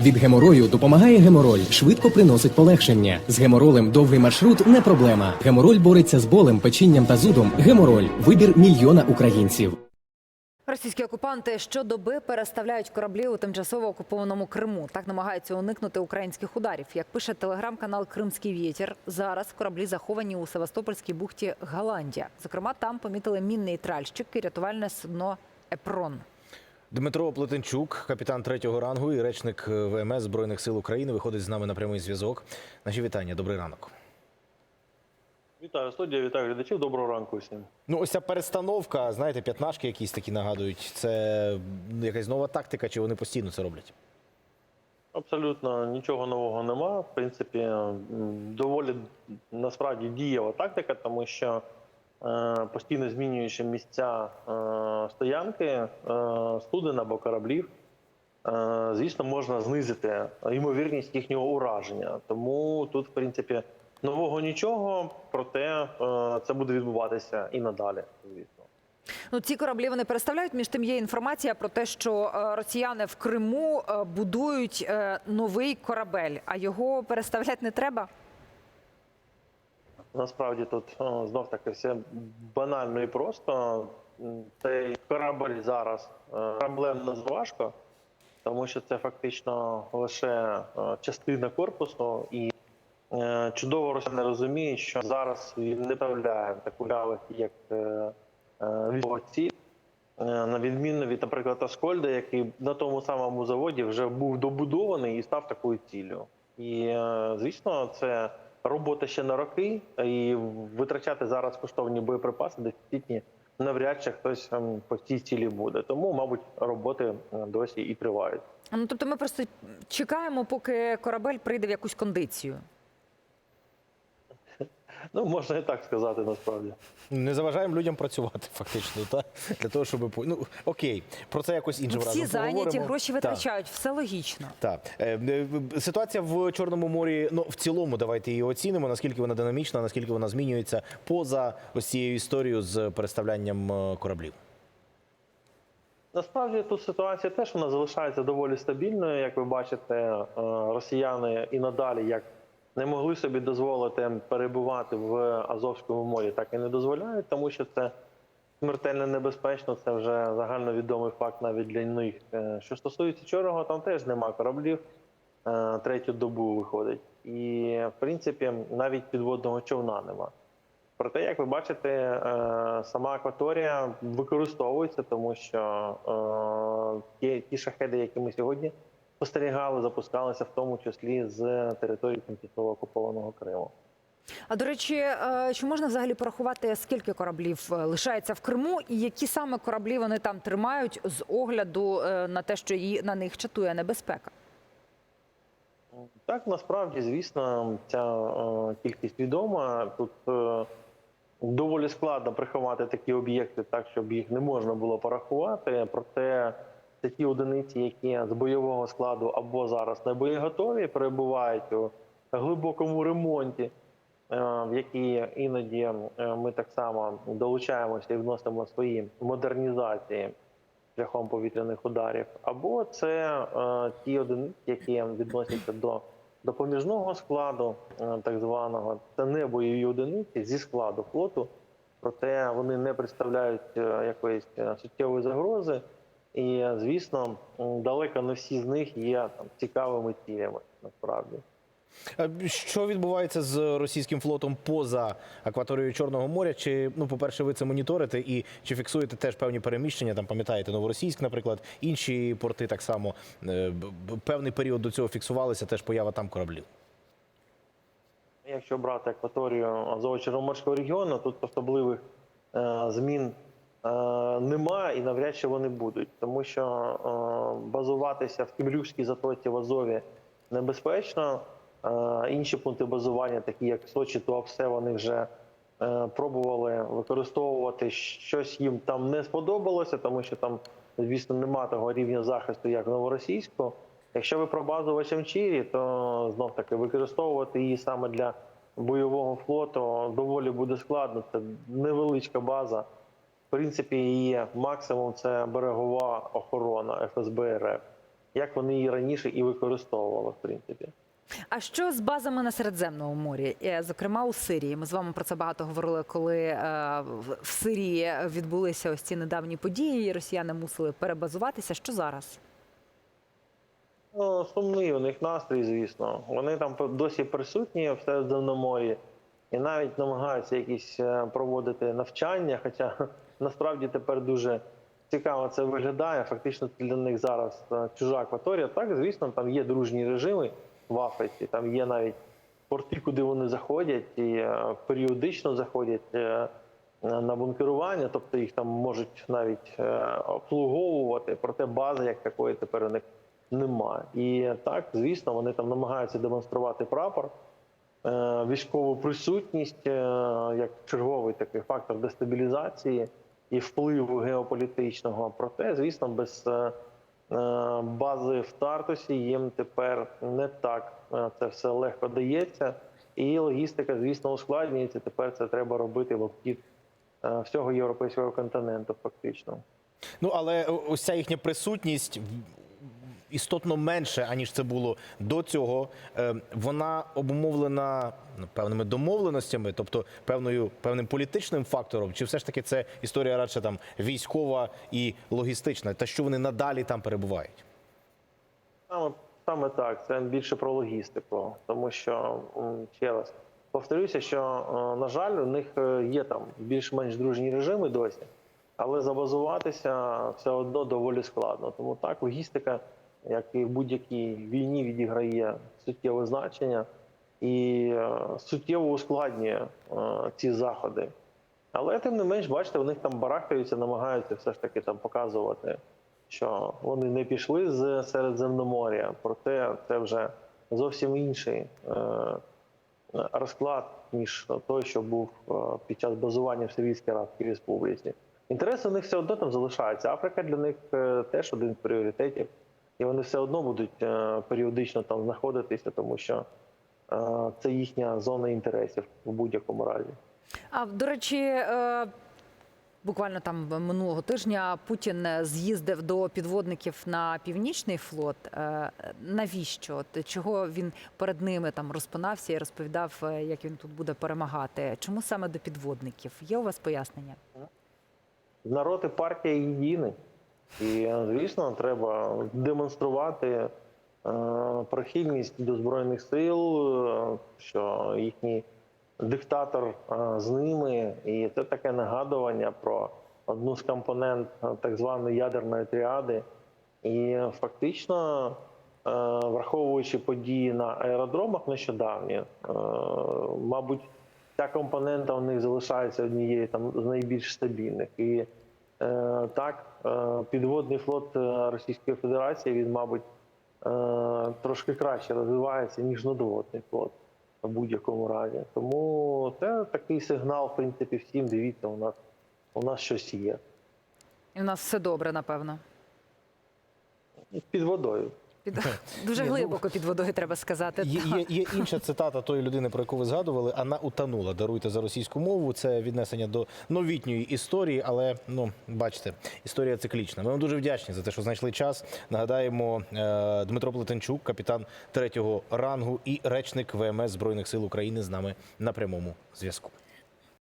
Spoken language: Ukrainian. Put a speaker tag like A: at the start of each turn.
A: Від геморою допомагає гемороль, швидко приносить полегшення. З геморолем довгий маршрут не проблема. Гемороль бореться з болем, печінням та зудом. Гемороль вибір мільйона українців.
B: Російські окупанти щодоби переставляють кораблі у тимчасово окупованому Криму. Так намагаються уникнути українських ударів. Як пише телеграм-канал Кримський вітер, зараз кораблі заховані у Севастопольській бухті Голландія. Зокрема, там помітили мінний тральщик і рятувальне судно Епрон.
C: Дмитро Плетенчук, капітан третього рангу і речник ВМС Збройних сил України, виходить з нами на прямий зв'язок. Наші вітання. Добрий ранок.
D: Вітаю студія, вітаю глядачів. Доброго ранку всім.
C: Ну, ось ця перестановка, знаєте, п'ятнашки якісь такі нагадують. Це якась нова тактика, чи вони постійно це роблять?
D: Абсолютно нічого нового нема. В принципі, доволі насправді дієва тактика, тому що постійно змінюючи місця е, стоянки е, суден або кораблів, е, звісно, можна знизити ймовірність їхнього ураження. Тому тут, в принципі, нового нічого, проте е, це буде відбуватися і надалі, звісно.
B: Ну, ці кораблі вони переставляють. Між тим є інформація про те, що е, росіяни в Криму е, будують е, новий корабель, а його переставляти не треба.
D: Насправді тут знов таки все банально і просто. Цей корабль зараз е, кораблем назвати тому що це фактично лише е, частина корпусу, і е, чудово росіяни розуміють, що зараз він не правляє таку лялих, як військова На відміну від, наприклад, Аскольда, який на тому самому заводі вже був добудований і став такою ціллю. І звісно, це робота ще на роки, і витрачати зараз коштовні боєприпаси дефіцитні навряд чи хтось ем, по цій цілі буде. Тому, мабуть, роботи е, досі і тривають.
B: Ну тобто, ми просто чекаємо, поки корабель прийде в якусь кондицію.
D: Ну можна і так сказати, насправді.
C: Не заважаємо людям працювати, фактично, так? Для того, щоб ну окей, про це якось іншим
B: Ну,
C: разом
B: всі зайняті,
C: поговоримо.
B: гроші
C: Так.
B: витрачають, все логічно.
C: Так, Е, е, ситуація в Чорному морі. Ну в цілому, давайте її оцінимо. Наскільки вона динамічна, наскільки вона змінюється поза ось цією історією з переставлянням е, кораблів.
D: Насправді тут ситуація теж вона залишається доволі стабільною. Як ви бачите, росіяни і надалі як не могли собі дозволити перебувати в Азовському морі, так і не дозволяють, тому що це смертельно небезпечно. Це вже загальновідомий факт навіть для них. Е, Що стосується чорного, там теж нема кораблів. е, Третю добу виходить, і в принципі навіть підводного човна нема. Проте, як ви бачите, е, сама акваторія використовується, тому що ті шахеди, які ми сьогодні спостерігали, запускалися в тому числі з території тимчасово окупованого Криму.
B: А до речі, е, чи можна взагалі порахувати, скільки кораблів е, лишається в Криму, і які саме кораблі вони там тримають з огляду е, на те, що її на них чатує небезпека?
D: Так, насправді, звісно, ця кількість відома. Тут доволі складно приховати такі об'єкти так, щоб їх не можна було порахувати. Проте це ті одиниці, які з бойового складу або зараз не боєготові, перебувають у глибокому ремонті, е, в які іноді е, ми так само долучаємося і вносимо свої модернізації шляхом повітряних ударів, або це е, ті одиниці, які відносяться до допоміжного складу, е, так званого, це не бойові одиниці зі складу флоту, проте вони не представляють е, якоїсь е, суттєвої загрози. І, звісно, далеко не всі з них є там цікавими цілями насправді.
C: Що відбувається з російським флотом поза акваторією Чорного моря? Чи ну, по-перше, ви це моніторите і чи фіксуєте теж певні переміщення? Там пам'ятаєте Новоросійськ, наприклад, інші порти так само е, певний період до цього фіксувалися. Теж поява там кораблів.
D: Якщо брати акваторію Азово-Чорноморського регіону, тут особливих е, змін е, немає і навряд чи вони будуть, тому що е, базуватися в Кімлюшській затоці в Азові небезпечно. Е, інші пункти базування, такі як Сочі, Туапсе, вони вже пробували використовувати щось їм там не сподобалося, тому що там, звісно, нема того рівня захисту, як Новоросійську. Якщо ви про базу в Очамчірі, то знов таки використовувати її саме для бойового флоту доволі буде складно. Це невеличка база. В принципі, її максимум це берегова охорона ФСБ РФ. як вони її раніше і використовували, в принципі.
B: А що з базами на Середземному морі, Е, зокрема у Сирії? Ми з вами про це багато говорили, коли е, в- Сирії відбулися ось ці недавні події, і росіяни мусили перебазуватися. Що зараз?
D: Ну, сумний у них настрій, звісно. Вони там досі присутні в Середземномор'ї і навіть намагаються якісь е, проводити навчання. Хоча насправді тепер дуже цікаво це виглядає. Фактично для них зараз е, чужа акваторія. Так, звісно, там є дружні режими в Африці, там є навіть порти, куди вони заходять, і е, періодично заходять е, на бункерування, тобто їх там можуть навіть обслуговувати, проте бази як такої тепер у них немає. І так, звісно, вони там намагаються демонструвати прапор, військову присутність як черговий такий фактор дестабілізації і впливу геополітичного. Проте, звісно, без е, е, бази в Тартусі їм тепер не так е, це все легко дається. І логістика, звісно, ускладнюється. Тепер це треба робити в обхід всього європейського континенту, фактично.
C: Ну але ось ця їхня присутність істотно менше, аніж це було до цього. Е, Вона обумовлена ну, певними домовленостями, тобто певною певним політичним фактором, чи все ж таки це історія радше там військова і логістична, та що вони надалі там перебувають?
D: Саме, саме так, це більше про логістику, тому що ще раз повторюся, що е, на жаль, у них е, є там більш-менш дружні режими досі, але забазуватися все одно доволі складно. Тому так, логістика, як і в будь-якій війні, відіграє суттєве значення і е, суттєво ускладнює е, ці заходи. Але тим не менш, бачите, у них там барахтаються, намагаються все ж таки там показувати, що вони не пішли з Середземномор'я, проте це вже зовсім інший е, розклад, ніж той, що був під час базування в Сирійській Арабській Республіці. Інтереси у них все одно там залишаються. Африка для них теж один з пріоритетів, і вони все одно будуть е, періодично там знаходитися, тому що е, це їхня зона інтересів в будь-якому разі.
B: А до речі, е, буквально там минулого тижня Путін з'їздив до підводників на північний флот. Навіщо? Чого він перед ними там розпинався і розповідав, як він тут буде перемагати? Чому саме до підводників? Є у вас пояснення?
D: народ і партія єдині. І, звісно, треба демонструвати е, прихильність до Збройних сил, е, що їхній диктатор е, з ними. І це таке нагадування про одну з компонент так званої ядерної тріади. І фактично, враховуючи події на аеродромах нещодавні, мабуть, ця компонента у них залишається однією там з найбільш стабільних. І так, е, підводний флот е, Російської Федерації він, мабуть, е, трошки краще розвивається, ніж надводний флот в будь-якому разі. Тому це такий сигнал, в принципі, всім дивіться, у нас у нас щось є
B: І у нас все добре, напевно.
D: під водою.
B: Під дуже
C: ну,
B: глибоко під водою треба сказати.
C: Є, є, є інша цитата тої людини, про яку ви згадували. Вона утонула. Даруйте за російську мову. Це віднесення до новітньої історії, але ну бачите, історія циклічна. Ми вам дуже вдячні за те, що знайшли час. Нагадаємо, е, Дмитро Плетенчук, капітан третього рангу і речник ВМС Збройних сил України з нами на прямому зв'язку.